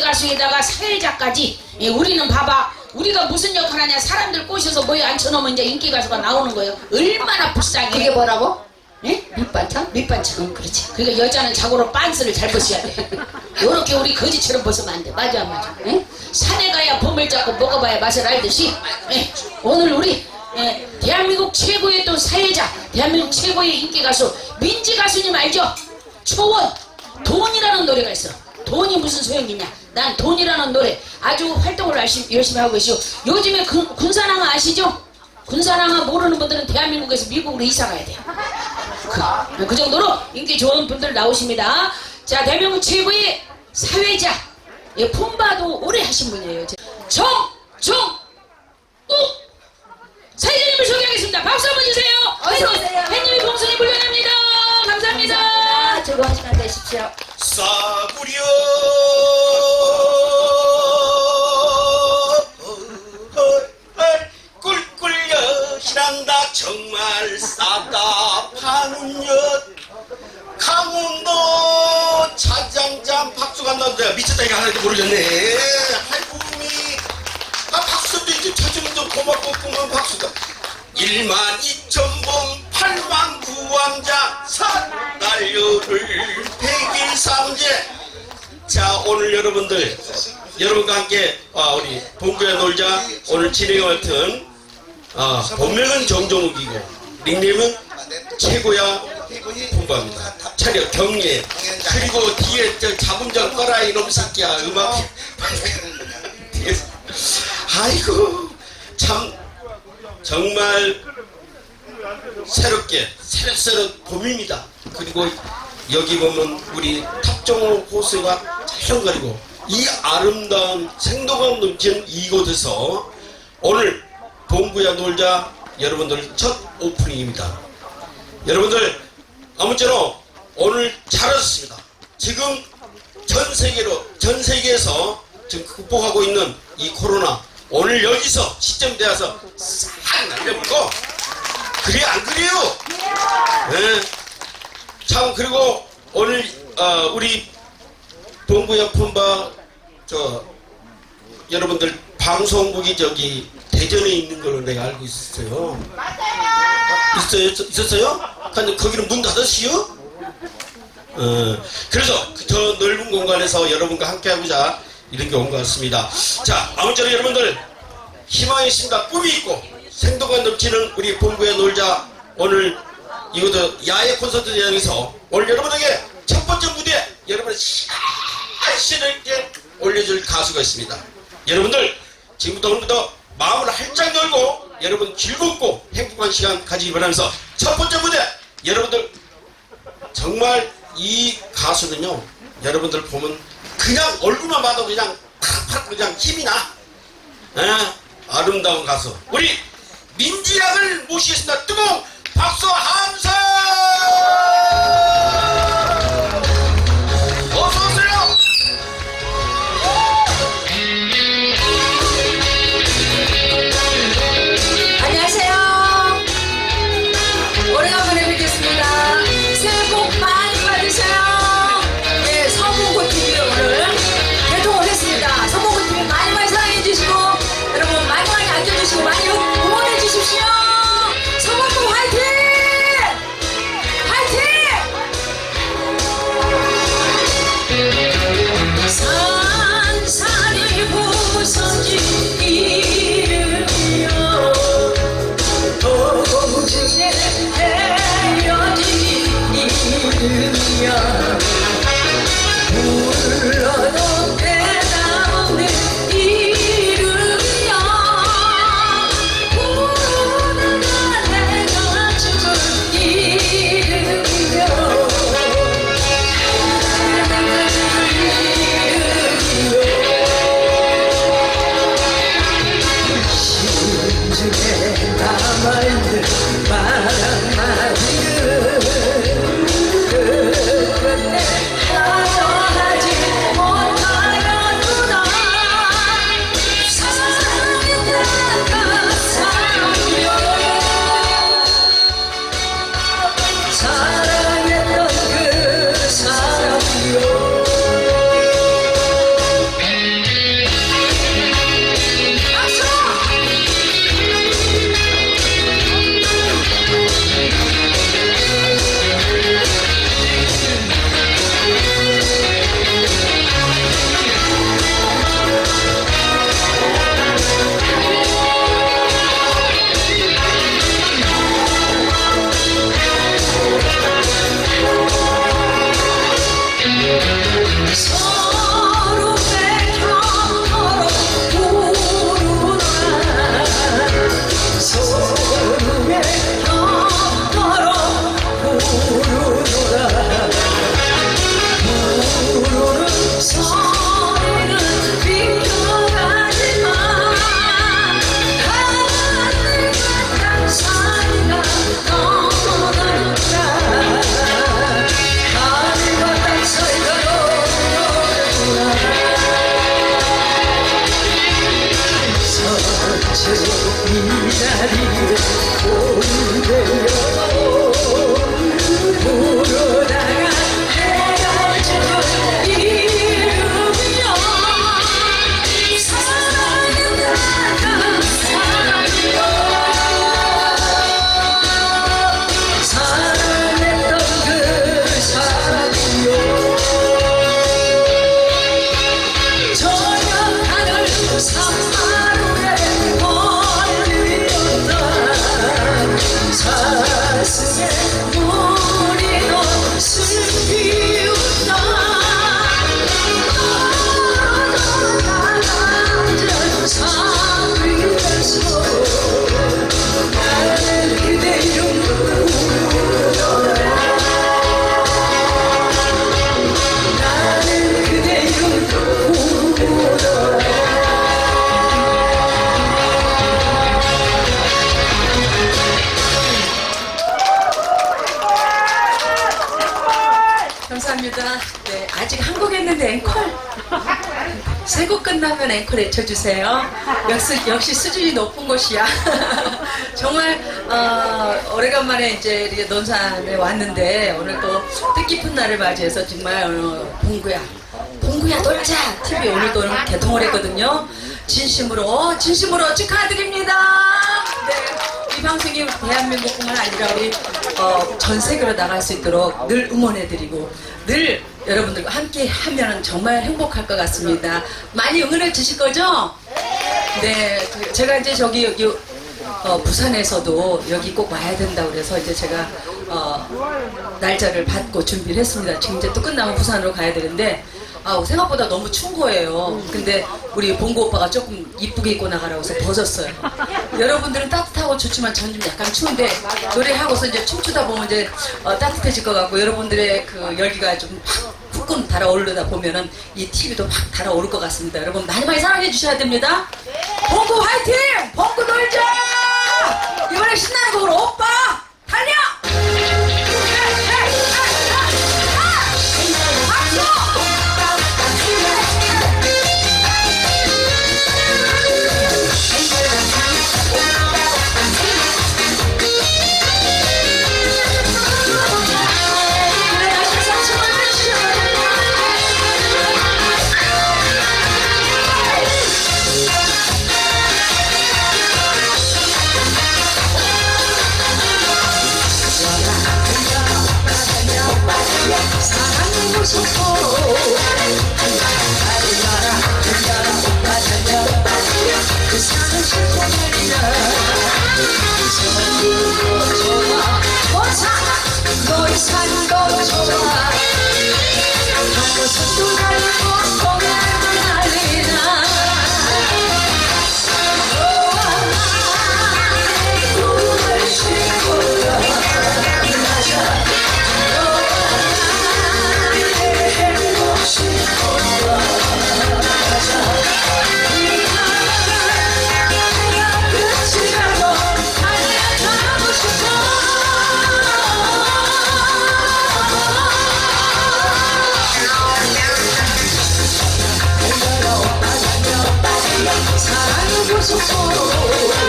가수에다가 사회자까지 예, 우리는 봐봐. 우리가 무슨 역할 하냐? 사람들 꼬셔서 모여 앉혀놓으면 이제 인기 가수가 나오는 거예요. 얼마나 불쌍해. 그게 뭐라고? 예? 밑반찬? 밑반찬 응, 그렇지. 그러니까 여자는 자고로 빤스를 잘 벗어야 돼. 요렇게 우리 거지처럼 벗으면 안돼. 맞아 맞아. 예? 산에 가야 봄을 잡고 먹어봐야 맛을 알듯이 예, 오늘 우리 예, 대한민국 최고의 또 사회자 대한민국 최고의 인기 가수 민지 가수님 알죠? 초원 돈이라는 노래가 있어. 돈이 무슨 소용이냐 난 돈이라는 노래 아주 활동을 열심히, 하고 계시고 요즘에 군, 군산항아 아시죠? 군산항아 모르는 분들은 대한민국에서 미국으로 이사 가야 돼요 그, 그 정도로 인기 좋은 분들 나오십니다. 자, 대한민국 최고의 사회자, 예, 폼바도 오래 하신 분이에요. 정, 정, 정말 싸다 파는 엿 강원도 차장장 박수가 난다 미쳤다 이거 하나도 모르겠네 할부미 아 박수도 이제 찾으면 고맙고 고마운 박수다 1만 2천 번 8만 구왕자 산달려를 백일 삼재 자 오늘 여러분들 여러분과 함께 아, 우리 본교에 놀자 오늘 진행을 맡은 아, 본명은 정종욱이고 닉네임은 최고야 본부입니다. 차려 경례. 그리고 뒤에 저 자문장 꺼라 이놈 새끼야. 음악. 아이고 참 정말 새롭게 새록새록 봄입니다. 그리고 여기 보면 우리 탑정호 호수가 찰랑거리고 이 아름다운 생동감 넘치는 이곳에서 오늘 봉구야 놀자 여러분들 첫 오프닝입니다. 여러분들 아무쪼록 오늘 잘 왔습니다. 지금 전 세계로 전 세계에서 지금 극복하고 있는 이 코로나 오늘 여기서 시점 되어서 싹 날려버리고 그래 안 그래요? 네. 참 그리고 오늘 어, 우리 동구역 폰바 저 여러분들 방송국이 저기 대전에 있는 걸로 내가 알고 있었어요. 있어요? 있었어요? 근데 거기는 문 닫았어요? 어, 그래서 그저 넓은 공간에서 여러분과 함께 하고자 이런 게 온 것 같습니다. 자, 아무쪼록 여러분들 희망이 있습니다. 꿈이 있고 생동감 넘치는 우리 본부에 놀자 오늘 이것도 야외 콘서트 대장에서 오늘 여러분에게 첫 번째 무대 여러분의 시원하게 올려줄 가수가 있습니다. 여러분들 지금부터 오늘부터 마음을 활짝 열고 여러분 즐겁고 행복한 시간 가지기 바라면서 첫 번째 무대. 여러분들 정말 이 가수는요 여러분들 보면 그냥 얼굴만 봐도 그냥 팍팍 그냥 힘이 나. 예, 아름다운 가수. 우리 민지양을 모시겠습니다 la vie 아, 네, 아직 한국에 있는데 앵콜. 세 곡 끝나면 앵콜 외쳐주세요. 역시, 역시 수준이 높은 곳이야. 정말 어, 오래간만에 이제 논산에 왔는데 오늘 또 뜻깊은 날을 맞이해서 정말 어, 봉구야, 봉구야 놀자 TV 오늘도 개통을 했거든요. 진심으로 진심으로 축하드립니다. 네. 이 방송이 대한민국뿐만 아니라 우리 어, 전 세계로 나갈 수 있도록 늘 응원해드리고 늘 여러분들과 함께 하면 정말 행복할 것 같습니다. 많이 응원해 주실 거죠? 네, 그 제가 이제 저기 여기 어, 부산에서도 여기 꼭 와야 된다 그래서 이제 제가 어, 날짜를 받고 준비를 했습니다. 지금 이제 또 끝나면 부산으로 가야 되는데 아, 생각보다 너무 추운 거예요. 근데 우리 봉구 오빠가 조금 이쁘게 입고 나가라고 해서 벗었어요. 여러분들은 따뜻하고 좋지만 전 좀 약간 추운데 노래하고서 이제 춤추다 보면 이제 어, 따뜻해질 것 같고 여러분들의 그 열기가 좀 팍, 푹 달아오르다 보면은 이 TV도 팍 달아오를 것 같습니다. 여러분 많이 많이 사랑해 주셔야 됩니다. 봉구 화이팅! 봉구 놀자! 이번에 신나는 곡으로 오빠 그 전부도 좋아 원사 너의 좋아 하고 사랑하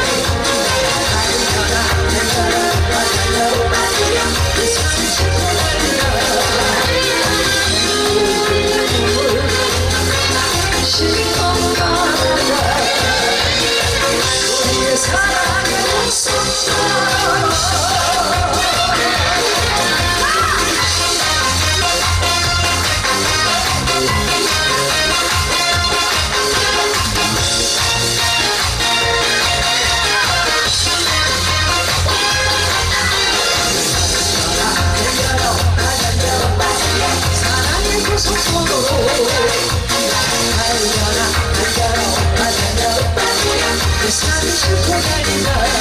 그 사랑이 싫고 달리나